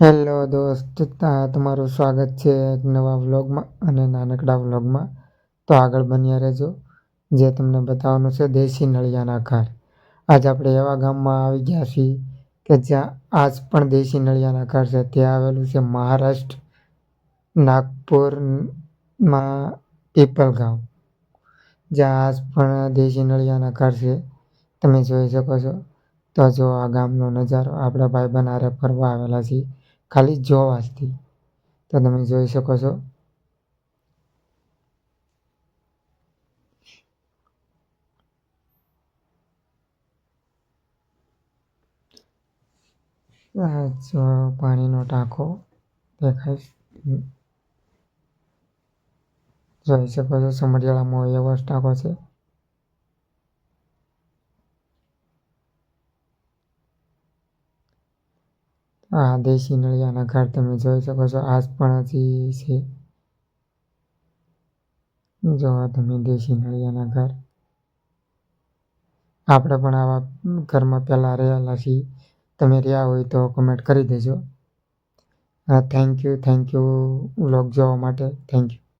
Hello દોસ્ત તમારું સ્વાગત છે એક નવા વ્લોગમાં અને નાનકડા વ્લોગમાં. તો આગળ બન્યા રહેજો. જે તમને બતાવવાનું છે દેશી નળિયાના ઘર આજ આપણે એવા ગામમાં આવી ગયા છીએ કે જ્યાં આજ પણ દેશી નળિયાના ઘર છે ત્યાં આવેલું છે મહારાષ્ટ્ર, નાગપુરમાં ગામ જ્યાં આજ પણ દેશી નળિયાના ઘર છે. તમે જોઈ શકો છો. તો જો આ ગામનો નજારો આપણા ભાઈબંધ હારે ફરવા આવેલા છીએ. ખાલી જોવા જથી તો તમે જોઈ શકો છો. પાણીનો ટાંકો દેખાય. જોઈ શકો છો સમરિયાળામાં એવો ટાંકો છે. આ દેશી નળિયાના ઘર તમે જોઈ શકો છો. આજ પણ હજી છે. જો તમે દેશી નળિયાના ઘર આપણે પણ આવા ઘરમાં પહેલાં રહેલા છીએ. તમે રહ્યા હોય તો કમેન્ટ કરી દેજો. Thank you thank you vlog જોવા માટે થેન્ક યુ